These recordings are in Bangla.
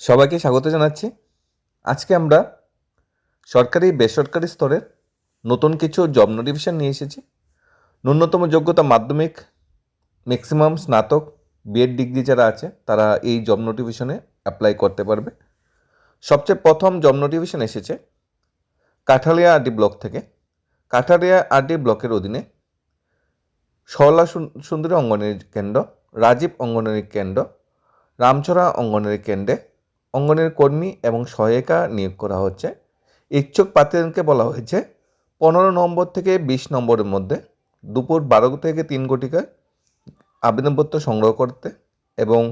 সবাইকে স্বাগত জানাচ্ছি। আজকে আমরা সরকারি, বেসরকারি স্তরের নতুন কিছু জব নোটিফিকেশন নিয়ে এসেছি। ন্যূনতম যোগ্যতা মাধ্যমিক ম্যাক্সিমাম স্নাতক বিএড ডিগ্রি যারা আছে, তারা এই জব নোটিফিকেশনে অ্যাপ্লাই করতে পারবে। সবচেয়ে প্রথম জব নোটিফিকেশন এসেছে কাঠালিয়া আরডি ব্লক থেকে। কাঠালিয়া আরডি ব্লকের অধীনে সরলা সুন্দরী অঙ্গনারী কেন্দ্র, রাজীব অঙ্গনারী কেন্দ্র, রামছড়া অঙ্গনারী কেন্দ্রে অঙ্গনের কর্মী এবং সহায়িকা নিয়োগ করা হচ্ছে। ইচ্ছুক প্রার্থীদেরকে বলা হয়েছে, পনেরো নম্বর থেকে বিশ নম্বরের মধ্যে দুপুর বারো থেকে তিন ঘটিকায় আবেদনপত্র সংগ্রহ করতে এবং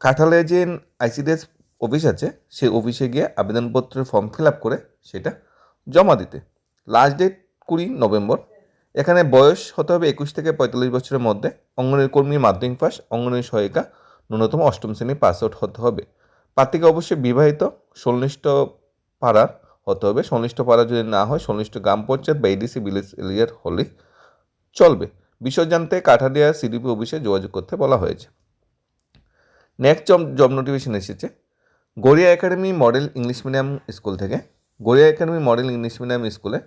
কাঁঠালে যে আইসিডিএস অফিস আছে, সেই অফিসে গিয়ে আবেদনপত্রের ফর্ম ফিল আপ করে সেটা জমা দিতে। লাস্ট ডেট কুড়ি নভেম্বর। এখানে বয়স হতে হবে একুশ থেকে পঁয়তাল্লিশ বছরের মধ্যে। অঙ্গনের কর্মী মাধ্যমিক পাস, অঙ্গনের সহায়িকা ন্যূনতম অষ্টম শ্রেণি পাস আউট হতে হবে। প্রার্থীকে অবশ্যই বিবাহিত সংশ্লিষ্ট পাড়ার হতে হবে। সংশ্লিষ্ট পাড়া যদি না হয় সংশ্লিষ্ট গ্রাম পঞ্চায়েত বা এডিসি ভিলেজ এরিয়ার হলে চলবে। বিষয় জানতে কাঠালিয়া সিডিপি অফিসে যোগাযোগ করতে বলা হয়েছে। নেক্সট জব জব নোটিফিকেশন এসেছে। Garia academy model English medium school থেকে। Garia academy model English medium স্কুলে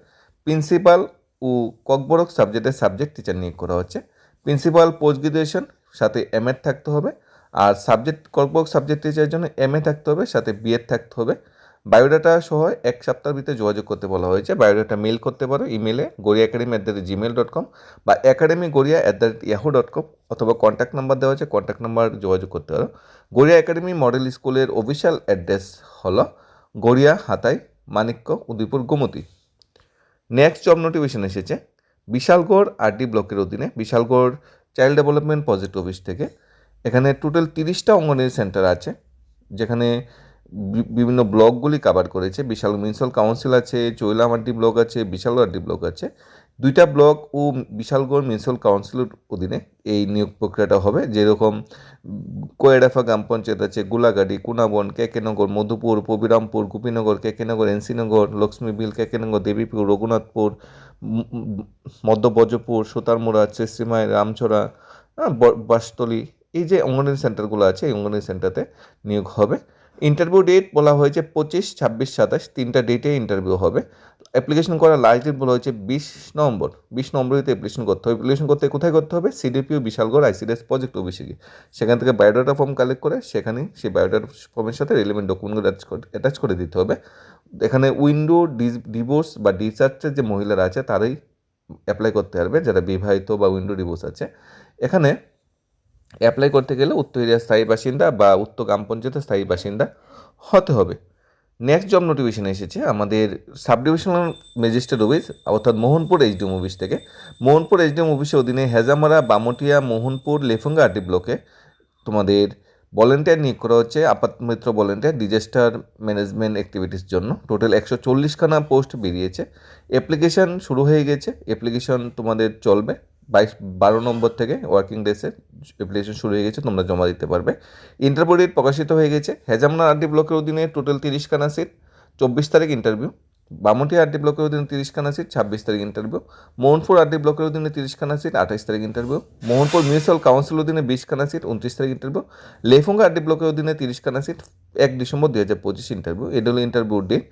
প্রিন্সিপাল ও ককবরক সাবজেক্টের সাবজেক্ট টিচার নিয়োগ করা হচ্ছে। প্রিন্সিপাল পোস্ট গ্রাজুয়েশন সাথে এম থাকতে হবে। আর সাবজেক্ট কর্পক সাবজেক্ট টিচারের জন্য এম এ থাকতে হবে, সাথে বিএড থাকতে হবে। বায়োডাটা সহ এক সপ্তাহের ভিতরে যোগাযোগ করতে বলা হয়েছে। বায়োডাটা মেল করতে পারো ইমেলে Garia academy at the rate Gmail dot com বা academy Garia at the rate Yahoo dot com অথবা কন্ট্যাক্ট নাম্বার দেওয়া আছে কন্ট্যাক্ট নাম্বার যোগাযোগ করতে পারো। গড়িয়া একাডেমি মডেল স্কুলের অফিসিয়াল অ্যাড্রেস হলো Garia Hatai Manikya Udaipur Gomati next job notification এসেছে। বিশালগড় আরডি ব্লকের অধীনে, Bishalgarh child development project office থেকে এখানে টোটাল তিরিশটা অঙ্গনওয়াড়ি সেন্টার আছে, যেখানে বিভিন্ন ব্লকগুলি কভার করেছে। বিশাল মিউনিসিপাল কাউন্সিল আছে, চৈলামাটি ব্লক আছে, বিশালগড় ব্লক আছে। দুইটা ব্লক ও বিশালগড় মিউনিসিপাল কাউন্সিলের অধীনে এই নিয়োগ প্রক্রিয়াটা হবে। যেরকম কোয়েডাফা গ্রাম পঞ্চায়েত আছে গোলাগাড়ি কুনাবন, কেকেনগর, মধুপুর পবিরামপুর গোপীনগর, কেকেনগর, এনসিনগর, লক্ষ্মীবিল, কেকেনগর, দেবীপুর, রঘুনাথপুর ম- ম- মধ্যবজ্রপুর সুতারমুড়া চেশ্রিমাই রামছড়া বাসতলি এই যে অঙ্গনওয়াড়ি সেন্টারগুলো আছে, এই অঙ্গনওয়াড়ি সেন্টারতে নিয়োগ হবে। ইন্টারভিউ ডেট বলা হয়েছে পঁচিশ, ছাব্বিশ, সাতাশ, তিনটা ডেটে ইন্টারভিউ হবে। অ্যাপ্লিকেশন করার লাস্ট ডেট বলা হয়েছে বিশ নম্বর বিশ নভেম্বরিতে অ্যাপ্লিকেশন করতে হবে। অ্যাপ্লিকেশন করতে কোথায় করতে হবে? সিডিপিও বিশালগড় আইসিডিএস প্রজেক্ট অফিসে গিয়ে। সেখান থেকে বায়োডাটা ফর্ম কালেক্ট করে সেখানে সেই বায়োডাটা ফর্মের সাথে রিলেভেন্ট ডকুমেন্টগুলো অ্যাটাচ করে দিতে হবে। এখানে উইন্ডো ডিভোর্স বা ডিচার্জের যে মহিলারা আছে, তারাই অ্যাপ্লাই করতে পারবে। যারা বিবাহিত বা উইন্ডো ডিভোর্স আছে। এখানে অ্যাপ্লাই করতে গেলে উত্তর এরিয়ার স্থায়ী বাসিন্দা বা উত্তর গ্রাম পঞ্চায়েতের স্থায়ী বাসিন্দা হতে হবে। নেক্সট জব নোটিফিকেশন এসেছে আমাদের সাব ডিভিশনাল ম্যাজিস্ট্রেট অফিস অর্থাৎ মোহনপুর এইচডিএম অফিস থেকে। মোহনপুর এইচডিএম অফিসের অধীনে হেজামারা, বামটিয়া, মোহনপুর, লেফুঙ্গা আরটি ব্লকে তোমাদের ভলেন্টিয়ার নিয়োগ করা হচ্ছে Aapda Mitra volunteer disaster management activities জন্য। টোটাল একশো চল্লিশখানা পোস্ট বেরিয়েছে। অ্যাপ্লিকেশন শুরু হয়ে গেছে। অ্যাপ্লিকেশন তোমাদের চলবে। বাইশ, বারো নম্বর থেকে ওয়ার্কিং ডেসে অ্যাপ্লিকেশন শুরু হয়ে গেছে, তোমরা জমা দিতে পারবে। ইন্টারভিউ ডেট প্রকাশিত হয়ে গেছে। হেজামনা আর্ডি ব্লকের অধীনে টোটাল তিরিশখানা সিট চব্বিশ তারিখ ইন্টারভিউ বামুটি আরডি ব্লকের অধীনে তিরিশখানা সিট, ছাব্বিশ তারিখ ইন্টারভিউ মোহনপুর আরডি ব্লকের অধীনে তিরিশখানা সিট আঠাশ তারিখ ইন্টারভিউ মোহনপুর মিউনিসিপাল কাউন্সিল অধীনে বিশখানা সিট, উনত্রিশ তারিখ ইন্টারভিউ লেফুঙ্গা আরডি ব্লকের অধীনে তিরিশখানা সিট, এক ডিসেম্বর দুই হাজার পঁচিশ ইন্টারভিউ এটা হলো ইন্টারভিউ ডেট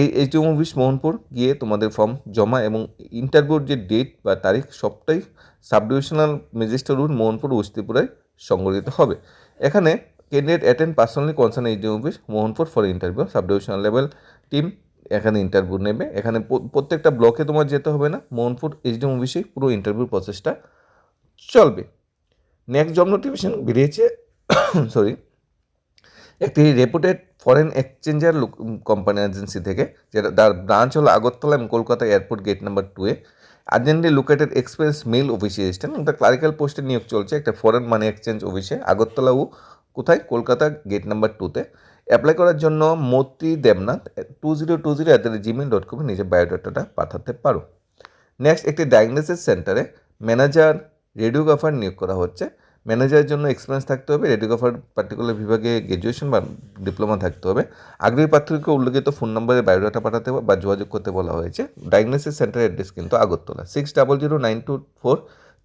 এই এইচডিএম অফিস মোহনপুর গিয়ে তোমাদের ফর্ম জমা এবং ইন্টারভিউর যে ডেট বা তারিখ সবটাই sub divisional magistrate route Mohanpur উস্তিপুরায় সংগঠিত হবে। এখানে candidate attend personally concern HDM office Mohanpur for interview sub divisional level team এখানে ইন্টারভিউ নেবে। এখানে প্র- প্রত্যেকটা ব্লকে তোমার যেতে হবে না। মোহনপুর এইচডিএম অফিসেই পুরো ইন্টারভিউ প্রসেসটা চলবে। নেক্সট জব নোটিফিকেশন বেরিয়েছে সরি একটি reputed foreign exchanger company agency থেকে, যেটা তার ব্রাঞ্চ হলো আগরতলা এবং কলকাতা এয়ারপোর্ট গেট নাম্বার টুয়ে আর্জেন্টলি লোকেটেড এক্সপ্রেস মেল অফিসে এসছেন। একটা ক্লারিক্যাল পোস্টে নিয়োগ চলছে একটা ফরেন মানি এক্সচেঞ্জ অফিসে আগরতলা ও কোথায়? কলকাতা গেট নাম্বার টুতে অ্যাপ্লাই করার জন্য Maitri Debnath two zero two zero at the rate Gmail dot কমে নিজের বায়োডাটাটা পাঠাতে পারো। নেক্সট একটি ডায়াগনোসিস সেন্টারে ম্যানেজার রেডিওগ্রাফার নিয়োগ করা হচ্ছে। ম্যানেজারের জন্য এক্সপিরিয়েন্স থাকতে হবে রেডিওগ্রাফার পার্টিকুলার বিভাগে গ্র্যাজুয়েশন বা ডিপ্লোমা থাকতে হবে। আগ্রহী প্রার্থীকে উল্লেখিত ফোন নম্বরে বায়োডাটা পাঠাতে বা যোগাযোগ করতে বলা হয়েছে। ডায়াগনোসিস সেন্টার অ্যাড্রেস কিন্তু Agartala. Six double zero nine two four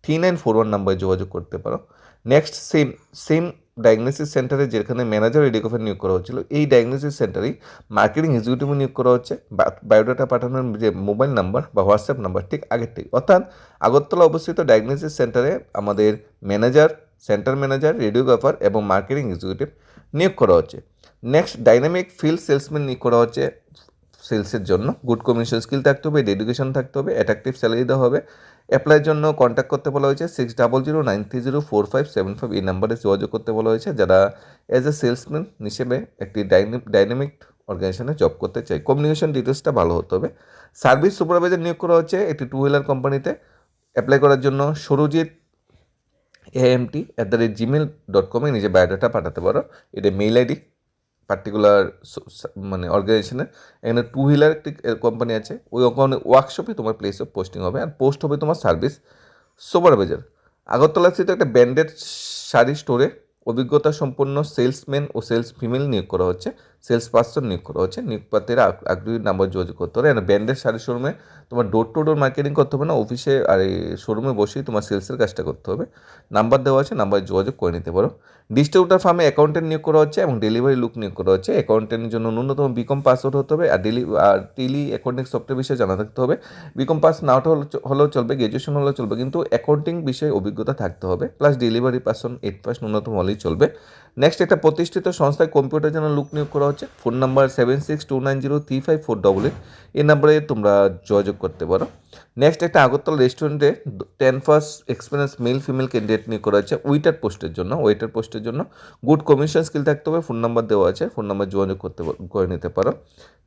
three nine four one নাম্বারে যোগাযোগ করতে পারো। নেক্সট সেম সেম ডায়াগনোসিস সেন্টারে যেখানে ম্যানেজার রেডিকোফের নিয়োগ করা হচ্ছিল, এই ডায়াগনোসিস সেন্টারেই মার্কেটিং এক্সিকিউটিভ নিয়োগ করা হচ্ছে বায়োডাটা পাঠানোর যে মোবাইল নাম্বার বা হোয়াটসঅ্যাপ নাম্বার ঠিক আগের থেকে। অর্থাৎ আগরতলা অবস্থিত ডায়াগনোসিস সেন্টারে আমাদের ম্যানেজার সেন্টার ম্যানেজার রেডিওগ্রাফার এবং মার্কেটিং এক্সিকিউটিভ নিয়োগ করা হচ্ছে। নেক্সট ডাইনামিক ফিল্ড সেলসম্যান নিয়োগ করা হচ্ছে। সেলসের জন্য। গুড কমিউনিকেশন স্কিল থাকতে হবে ডেডিকেশন থাকতে হবে অ্যাট্রাকটিভ স্যালারি দেওয়া হবে। অ্যাপ্লাইয়ের জন্য কন্ট্যাক্ট করতে বলা হয়েছে six double zero nine three zero four five seven five এই নাম্বারে যোগাযোগ করতে বলা হয়েছে। যারা অ্যাজ এ সেলসম্যান হিসেবে একটি ডাইনামিক অর্গানাইজেশনে জব করতে চাই কমিউনিকেশন ডিটেলসটা ভালো হতে হবে। সার্ভিস সুপারভাইজার নিয়োগ করা হচ্ছে একটি টু হুইলার কোম্পানিতে অ্যাপ্লাই করার জন্য Sarajit AMT at the rate Gmail dot কমে নিজের বায়োডাটা পাঠাতে পারো। এটা মেইল আইডি পার্টিকুলার মানে অর্গানাইজেশনের এখানে টু হুইলার একটি কোম্পানি আছে, ওই কোম্পানি ওয়ার্কশপে তোমার প্লেস অফ পোস্টিং হবে, আর পোস্ট হবে তোমার সার্ভিস সুপারভাইজার আগরতলা স্থিত একটা ব্র্যান্ডেড শাড়ি স্টোরে অভিজ্ঞতা সম্পন্ন সেলসম্যান ও সেলস ফিমেল নিয়োগ করা হচ্ছে। সেলস পার্সন নিয়োগ করা হচ্ছে। নিয়োগ আগ্রহী নাম্বার যোগাযোগ করতে হবে আর ব্র্যান্ডেড শাড়ি শোরুমে তোমার ডোর টু ডোর মার্কেটিং করতে হবে না অফিসে আর এই শোরুমে বসেই তোমার সেলসের কাজটা করতে হবে। নাম্বার দেওয়া আছে নাম্বারে যোগাযোগ করে নিতে পারো। ডিস্ট্রিবিউটার ফার্মে অ্যাকাউন্টেন্ট নিয়োগ করা হচ্ছে এবং ডেলিভারি লুক নিয়োগ করা হচ্ছে। অ্যাকাউন্টেন্টের জন্য ন্যূনতম বিকম পাসওয়ার্ড হতে হবে, আর ডেলি আর টেলি অ্যাকাউন্টিং সফটওয়্যার বিষয়ে জানা থাকতে হবে। বিকম পাস না হলেও চলবে গ্র্যাজুয়েশন হলেও চলবে, কিন্তু অ্যাকাউন্টিং বিষয়ে অভিজ্ঞতা থাকতে হবে। Plus delivery person eight pass ন্যূনতম হলেই চলবে। নেক্সট একটা প্রতিষ্ঠিত সংস্থায় কম্পিউটার জন্য লুক নিয়োগ করা হচ্ছে। Phone number seven six two nine zero three five four double eight এই নাম্বারে তোমরা যোগাযোগ করতে পারো। নেক্সট একটা আগরতলা রেস্টুরেন্টে ten first experience male female candidate নিয়োগ করা হচ্ছে ওয়েটার পোস্টের জন্য। ওয়েটার পোস্টের জন্য গুড কমিউনিকেশন স্কিল থাকতে হবে। ফোন নাম্বার দেওয়া আছে। ফোন নাম্বার যোগাযোগ করতে করে নিতে পারো।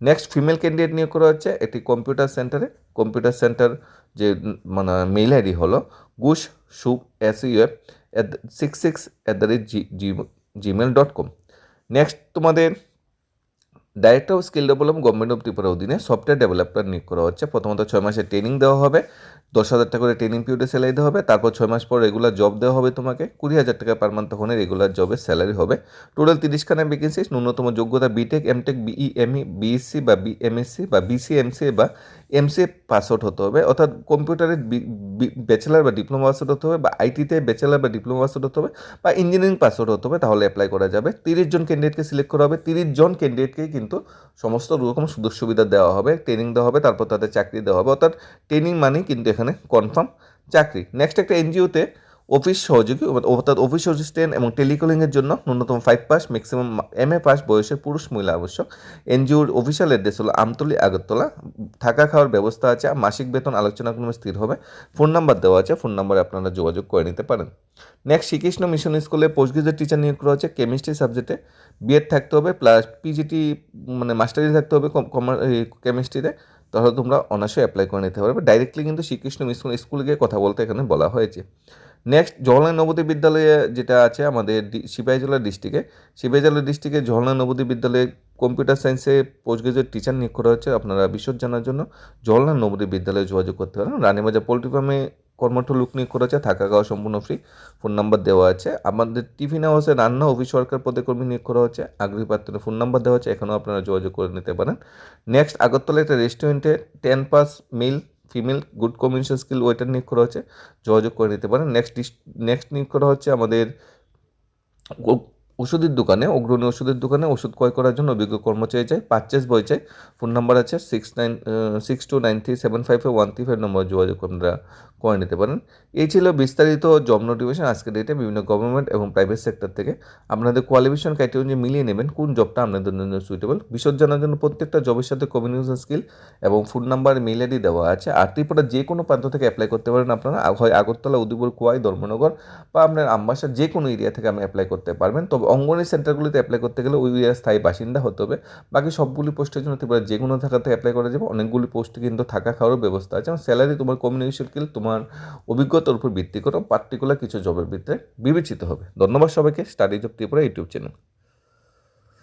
নেক্সট ফিমেল ক্যান্ডিডেট নিয়োগ করা হচ্ছে একটি কম্পিউটার সেন্টারে কম্পিউটার সেন্টার যে মানে মেল আইডি হলো। Gush soup S UF at six six at the rate G G Gmail dot com next তোমাদের director of skill development government of Tripura অধীনে সফটওয়্যার ডেভেলপার নিয়োগ করা হচ্ছে। প্রথমত ছয় মাসের ট্রেনিং দেওয়া হবে, দশ হাজার টাকা করে ট্রেনিং পিরিয়ডে স্যালারি দেওয়া হবে, তারপর ছয় মাস পর রেগুলার জব দেওয়া হবে তোমাকে, কুড়ি হাজার টাকা পার মান্থ তখন রেগুলার জবের স্যালারি হবে। টোটাল তিরিশখানা ভ্যাকেন্সি ন্যূনতম যোগ্যতা BTech MTech BE ME BSc বা বিএমএসসি বা বিসিএমসি বা এমসিএ পাস আউট হতে হবে, অর্থাৎ কম্পিউটারে ব্যাচেলার বা ডিপ্লোমা পাস আউট হতে হবে, বা আইটিতে ব্যাচেলার বা ডিপ্লোমা পাস আউট হতে হবে, বা ইঞ্জিনিয়ারিং পাস আউট হতে হবে, তাহলে অ্যাপ্লাই করা যাবে। তিরিশ জন ক্যান্ডিডেটকে সিলেক্ট করা হবে, তিরিশ জন ক্যান্ডিডেটকেই কিন্তু সমস্ত রকম সুযোগ সুবিধা দেওয়া হবে ট্রেনিং দেওয়া হবে, তারপর তাদের চাকরি দেওয়া হবে, অর্থাৎ ট্রেনিং মানেই কিন্তু এখানে কনফার্ম চাকরি। নেক্সট একটা এনজিওতে অফিস সহযোগী, অর্থাৎ অফিস অ্যাসিস্ট্যান্ট এবং টেলিকলিংয়ের জন্য ন্যূনতম five pass maximum M A pass বয়সের পুরুষ মহিলা আবশ্যক। এনজিওর অফিসিয়াল অ্যাড্রেস হলো আমতলি, আগরতলা। থাকা খাওয়ার ব্যবস্থা আছে, মাসিক বেতন আলোচনা ক্রমে স্থির হবে। ফোন নাম্বার দেওয়া আছে ফোন নাম্বারে আপনারা যোগাযোগ করে নিতে পারেন। নেক্সট শ্রীকৃষ্ণ মিশন স্কুলে পোস্ট গ্রাজুয়েট টিচার নিয়োগ করা হচ্ছে কেমিস্ট্রি সাবজেক্টে বিএড থাকতে হবে প্লাস পিজিটি মানে মাস্টারি থাকতে হবে কেমিস্ট্রিতে তাহলে তোমরা অনার্সে অ্যাপ্লাই করে নিতে পারবে। ডাইরেক্টলি কিন্তু শ্রীকৃষ্ণ মিশন স্কুলে গিয়ে কথা বলতে এখানে বলা হয়েছে। নেক্সট জওহরলাল নবোদয় বিদ্যালয়ে যেটা আছে আমাদের সিপাহীজলা ডিস্ট্রিক্টে সিপাহীজলা ডিস্ট্রিক্টে জওহরলাল নবোদয় বিদ্যালয়ে কম্পিউটার সায়েন্সে পোস্ট গ্রাজুয়েট টিচার নিয়োগ করা হচ্ছে। আপনারা বিশদ জানার জন্য জওহরলাল নবোদয় বিদ্যালয়ে যোগাযোগ করতে পারেন। রানীবাজার পোলট্রি ফার্মে কর্মঠ লুক নিয়োগ করা হচ্ছে। থাকা খাওয়া সম্পূর্ণ ফ্রি ফোন নাম্বার দেওয়া আছে। আমাদের টিফিন হাউসে রান্না অফিস সরকার পদে কর্মী নিয়োগ করা হচ্ছে। আগ্রহী প্রার্থীর ফোন নাম্বার দেওয়া আছে। এখানেও আপনারা যোগাযোগ করে নিতে পারেন। নেক্সট আগরতলা একটা রেস্টুরেন্টে ten pass male female good communication skill ওইটা নিয়োগ করা হচ্ছে, যোগাযোগ করে নিতে পারেন। নেক্সট নেক্সট নিয়োগ করা হচ্ছে আমাদের ওষুধের দোকানে, অগ্রণী ওষুধের দোকানে ওষুধ ক্রয় করার জন্য অভিজ্ঞ কর্মচারী চাই। পারচেস বই চাই। ফোন নাম্বার আছে six nine six two nine three seven five one three five নম্বর যোগাযোগ আপনারা করে নিতে পারেন। এই ছিল বিস্তারিত জব নোটিফিকেশন আজকের ডেটে বিভিন্ন গভর্নমেন্ট এবং প্রাইভেট সেক্টর থেকে আপনাদের কোয়ালিফিকেশন ক্রাইটেরিয়া মিলিয়ে নেবেন কোন জবটা আপনাদের জন্য সুইটেবল বিশদ জানার জন্য প্রত্যেকটা জবের সাথে কমিউনিকেশন স্কিল এবং ফোন নাম্বার মেল আইডি দেওয়া আছে। আর ত্রিপুরার যে কোনো প্রান্ত থেকে অ্যাপ্লাই করতে পারেন আপনারা। হয় আগরতলা, উদয়পুর, কোয়াই, ধর্মনগর বা আপনার আমবাসার যে কোনো এরিয়া থেকে আপনি অ্যাপ্লাই করতে পারবেন। তবে অঙ্গনওয়াড়ি সেন্টারগুলিতে অ্যাপ্লাই করতে গেলে ওই এরিয়ার স্থায়ী বাসিন্দা হতে হবে। বাকি সবগুলি পোস্টের জন্য ত্রিপুরা যে কোনো থাকাতে অ্যাপ্লাই করা যাবে। অনেকগুলি পোস্টে কিন্তু থাকা খাওয়ারও ব্যবস্থা আছে। এবং স্যালারি তোমার কমিউনিকেশন স্কিল তোমার অভিজ্ঞতার উপর ভিত্তি করে পার্টিকুলার কিছু জবের ভিতরে বিবেচিত হবে। ধন্যবাদ সবাইকে। Study job Tripura YouTube channel